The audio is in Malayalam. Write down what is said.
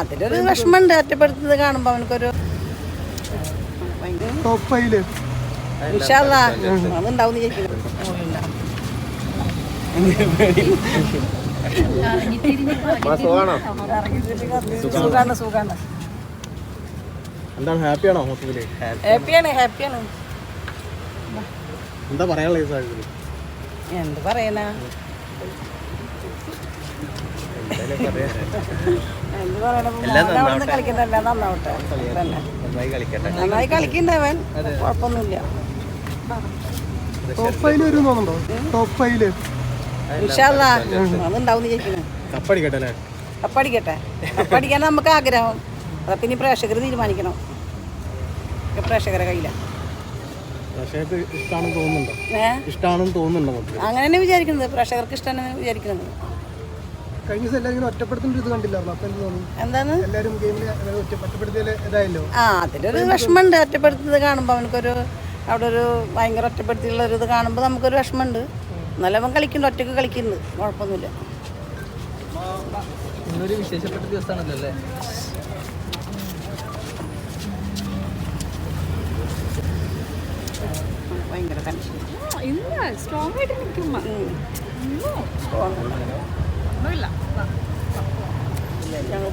അതിലൊരു വിഷമമുണ്ട്. ഒറ്റപ്പെടുത്തുന്നത് കാണുമ്പോൾ അവനക്കൊരു അതുണ്ടാവും സുഖാണ് സുഖാണ്. എന്താണ് ഹാപ്പിയാണോ മൊത്തത്തിൽ? ഹാപ്പിയാണ് ഹാപ്പിയാണ് എന്താ പറയാനുള്ള ഈ സാഹചര്യത്തിൽ എന്ത് പറയാനാ? പറയണ കളിക്കണ്ടല്ല നന്നാവട്ടെ. തന്നെ നന്നായി കളിക്കണ്ടവൻ കുഴപ്പമൊന്നുമില്ല. ടോപ്പ് വരും തോന്നുന്നുണ്ടോ? ടോപ്പ് ഫൈവിൽ ഇൻഷാല്ല അതുണ്ടാവും വിചാരിക്കുന്നു കപ്പടിക്കട്ടെ അല്ലേ? കപ്പടിക്കട്ടെ. കപ്പടിക്കാൻ നമുക്ക് ആഗ്രഹം. അതൊക്കെ ഇനി പ്രേക്ഷകർ തീരുമാനിക്കണം. പ്രേക്ഷകരെ കയ്യിലാണ് അങ്ങനെ തന്നെ വിചാരിക്കുന്നത്. പ്രേക്ഷകർക്ക് ഇഷ്ടമാണ് വിചാരിക്കുന്നത്. കഴിഞ്ഞ ദിവസം എല്ലാവരും ഇങ്ങനെ ഒരു ഇത് കണ്ടില്ലായിരുന്നു? അപ്പൊ എന്ത് തോന്നുന്നു എന്താണ് എല്ലാവരും ഗെയിമിൽ ഒറ്റ ഒറ്റപ്പെടുത്തിയാൽ ഇതായല്ലോ? ആ അതിലൊരു വിഷമമുണ്ട്. ഒറ്റപ്പെടുത്തുന്നത് കാണുമ്പോൾ അവനക്കൊരു അവിടെ ഒരു ഭയങ്കര ഒറ്റപ്പെടുത്തിയുള്ള ഒരു ഇത് കാണുമ്പോൾ നമുക്കൊരു വിഷമമുണ്ട്. എന്നാലും അവൻ കളിക്കുന്നുണ്ട്. ഒറ്റയ്ക്ക് കളിക്കുന്നു. കുഴപ്പമൊന്നുമില്ല. ഇന്നൊരു വിശേഷപ്പെട്ട ദിവസമാണല്ലോ അല്ലേ? ഭയങ്കര ടെൻഷൻ ഇല്ല സ്ട്രോങ് ആയിട്ട് നിൽക്കും ഒന്നുമില്ല ഞങ്ങൾ